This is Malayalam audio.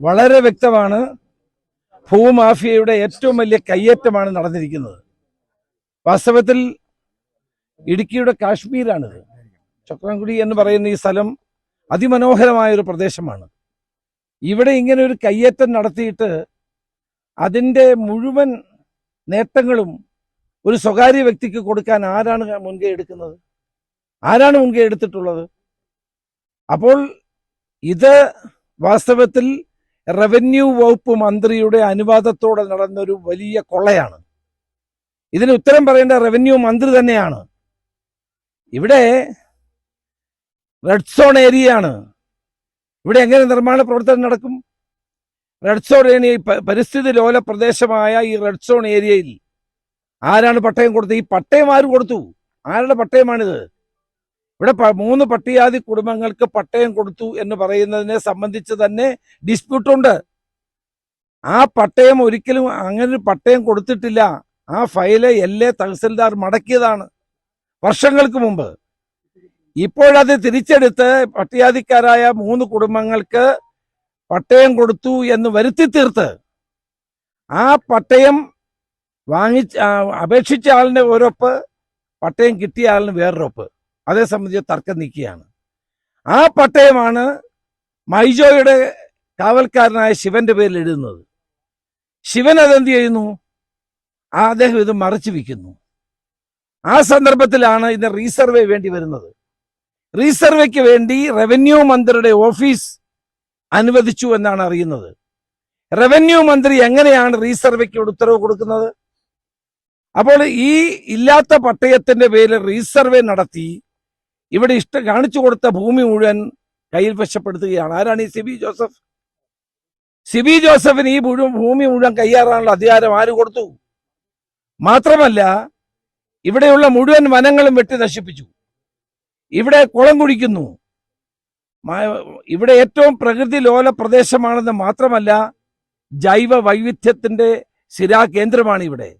വളരെ വ്യക്തമാണ് ഭൂമാഫിയയുടെ ഏറ്റവും വലിയ കയ്യേറ്റമാണ് നടന്നിരിക്കുന്നത്. വാസ്തവത്തിൽ ഇടുക്കിയുടെ കാശ്മീരാണിത്. ചക്രംകുടി എന്ന് പറയുന്ന ഈ സ്ഥലം അതിമനോഹരമായ ഒരു പ്രദേശമാണ്. ഇവിടെ ഇങ്ങനെ ഒരു കയ്യേറ്റം നടത്തിയിട്ട് അതിന്റെ മുഴുവൻ നേട്ടങ്ങളും ഒരു സ്വകാര്യ വ്യക്തിക്ക് കൊടുക്കാൻ ആരാണ് മുൻകൈ എടുക്കുന്നത്? ആരാണ് മുൻകൈ എടുത്തിട്ടുള്ളത്? അപ്പോൾ ഇത് വാസ്തവത്തിൽ റവന്യൂ വകുപ്പ് മന്ത്രിയുടെ അനുവാദത്തോടെ നടന്നൊരു വലിയ കൊള്ളയാണ്. ഇതിന് ഉത്തരം പറയേണ്ട റവന്യൂ മന്ത്രി തന്നെയാണ്. ഇവിടെ റെഡ് സോൺ ഏരിയ ആണ്. ഇവിടെ എങ്ങനെ നിർമ്മാണ പ്രവർത്തനം നടക്കും? റെഡ് സോൺ ഏരിയ പരിസ്ഥിതി ലോല പ്രദേശമായ ഈ റെഡ് സോൺ ഏരിയയിൽ ആരാണ് പട്ടയം കൊടുത്തത്? ഈ പട്ടയം ആര് കൊടുത്തു. ആരുടെ പട്ടയമാണിത്? ഇവിടെ മൂന്ന് പട്ടികാതി കുടുംബങ്ങൾക്ക് പട്ടയം കൊടുത്തു എന്ന് പറയുന്നതിനെ സംബന്ധിച്ച് തന്നെ ഡിസ്പ്യൂട്ടുണ്ട്. ആ പട്ടയം ഒരിക്കലും അങ്ങനെ ഒരു പട്ടയം കൊടുത്തിട്ടില്ല. ആ ഫയൽ എല്ലേ തഹസിൽദാർ മടക്കിയതാണ് വർഷങ്ങൾക്ക് മുമ്പ്. ഇപ്പോഴത് തിരിച്ചെടുത്ത് പട്ടികാതിക്കാരായ മൂന്ന് കുടുംബങ്ങൾക്ക് പട്ടയം കൊടുത്തു എന്ന് വരുത്തി തീർത്ത് ആ പട്ടയം വാങ്ങി അപേക്ഷിച്ച ആളിന്റെ ഒരൊപ്പ് പട്ടയം കിട്ടിയ ആളിന് വേറൊരൊപ്പ്. അതേ സംബന്ധിച്ച് തർക്കം നീക്കുകയാണ് ആ പട്ടയമാണ് മൈജോയുടെ കാവൽക്കാരനായ ശിവന്റെ പേരിൽ എഴുതുന്നത് ശിവൻ അതെന്ത് ചെയ്യുന്നു? ആ അദ്ദേഹം ഇത് മറച്ചു വിൽക്കുന്നു ആ സന്ദർഭത്തിലാണ് ഇതിന് റീസർവേ വേണ്ടി വരുന്നത്. റീസർവേക്ക് വേണ്ടി റവന്യൂ മന്ത്രിയുടെ ഓഫീസ് അനുവദിച്ചു എന്നാണ് അറിയുന്നത്. റവന്യൂ മന്ത്രി എങ്ങനെയാണ് റീസർവേക്ക് ഒരു ഉത്തരവ് കൊടുക്കുന്നത്? അപ്പോൾ ഈ ഇല്ലാത്ത പട്ടയത്തിന്റെ പേരിൽ റീസർവേ നടത്തി ഇവിടെ ഇഷ്ടം കാണിച്ചു കൊടുത്ത ഭൂമി മുഴുവൻ കയ്യിൽ വശപ്പെടുത്തുകയാണ്. ആരാണ് ഈ സിബി ജോസഫ്? സിബി ജോസഫിന് ഈ മുഴുവൻ ഭൂമി മുഴുവൻ കൈയാറാനുള്ള അധികാരം ആര് കൊടുത്തു? മാത്രമല്ല ഇവിടെയുള്ള മുഴുവൻ വനങ്ങളും വെട്ടി നശിപ്പിച്ചു. ഇവിടെ കുളം കുടിക്കുന്നു ഇവിടെ ഏറ്റവും പ്രകൃതി ലോല പ്രദേശമാണെന്ന് മാത്രമല്ല ജൈവ വൈവിധ്യത്തിന്റെ സ്ഥിരാ കേന്ദ്രമാണ് ഇവിടെ